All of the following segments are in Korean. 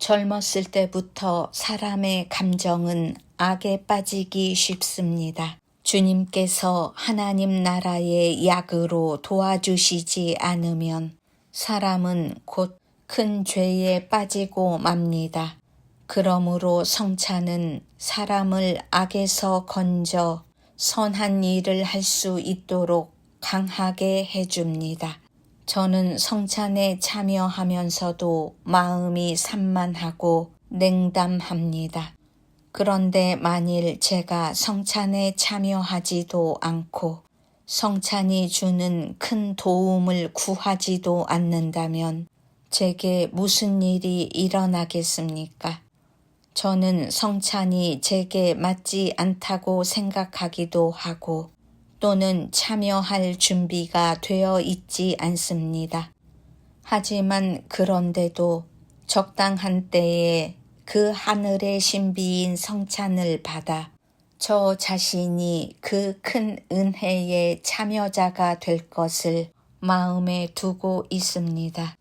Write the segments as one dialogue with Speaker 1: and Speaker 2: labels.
Speaker 1: 젊었을 때부터 사람의 감정은 악에 빠지기 쉽습니다. 주님께서 하나님 나라의 약으로 도와주시지 않으면 사람은 곧 큰 죄에 빠지고 맙니다. 그러므로 성찬은 사람을 악에서 건져 선한 일을 할 수 있도록 강하게 해줍니다. 저는 성찬에 참여하면서도 마음이 산만하고 냉담합니다. 그런데 만일 제가 성찬에 참여하지도 않고 성찬이 주는 큰 도움을 구하지도 않는다면 제게 무슨 일이 일어나겠습니까? 저는 성찬이 제게 맞지 않다고 생각하기도 하고 또는 참여할 준비가 되어 있지 않습니다. 하지만 그런데도 적당한 때에 그 하늘의 신비인 성찬을 받아 저 자신이 그 큰 은혜의 참여자가 될 것을 마음에 두고 있습니다.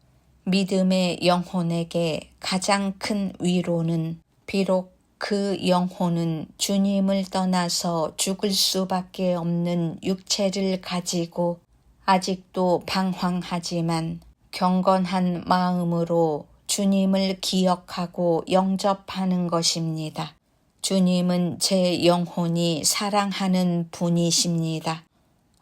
Speaker 1: 믿음의 영혼에게 가장 큰 위로는 비록 그 영혼은 주님을 떠나서 죽을 수밖에 없는 육체를 가지고 아직도 방황하지만 경건한 마음으로 주님을 기억하고 영접하는 것입니다. 주님은 제 영혼이 사랑하는 분이십니다.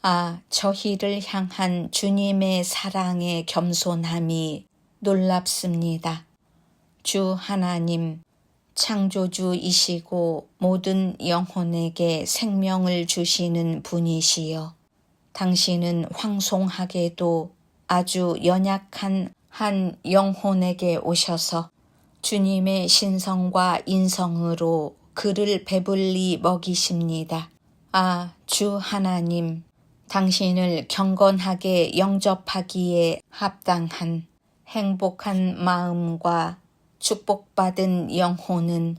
Speaker 1: 아, 저희를 향한 주님의 사랑의 겸손함이 놀랍습니다. 주 하나님, 창조주이시고 모든 영혼에게 생명을 주시는 분이시여. 당신은 황송하게도 아주 연약한 한 영혼에게 오셔서 주님의 신성과 인성으로 그를 배불리 먹이십니다. 아, 주 하나님, 당신을 경건하게 영접하기에 합당한 행복한 마음과 축복받은 영혼은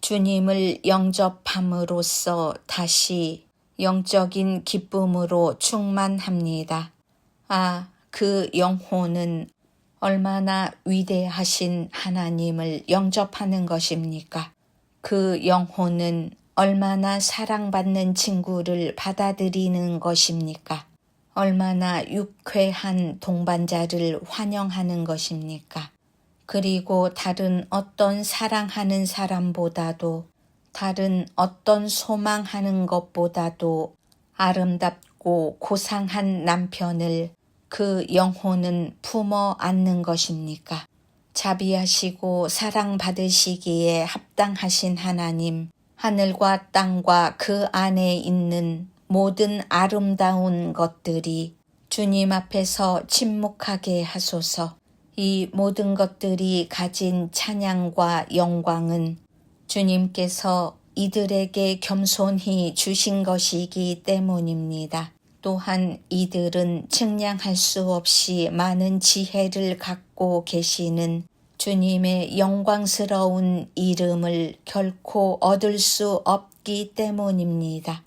Speaker 1: 주님을 영접함으로써 다시 영적인 기쁨으로 충만합니다. 아, 그 영혼은 얼마나 위대하신 하나님을 영접하는 것입니까? 그 영혼은 얼마나 사랑받는 친구를 받아들이는 것입니까? 얼마나 유쾌한 동반자를 환영하는 것입니까? 그리고 다른 어떤 사랑하는 사람보다도 다른 어떤 소망하는 것보다도 아름답고 고상한 남편을 그 영혼은 품어 안는 것입니까? 자비하시고 사랑받으시기에 합당하신 하나님, 하늘과 땅과 그 안에 있는 모든 아름다운 것들이 주님 앞에서 침묵하게 하소서. 이 모든 것들이 가진 찬양과 영광은 주님께서 이들에게 겸손히 주신 것이기 때문입니다. 또한 이들은 측량할 수 없이 많은 지혜를 갖고 계시는 주님의 영광스러운 이름을 결코 얻을 수 없기 때문입니다.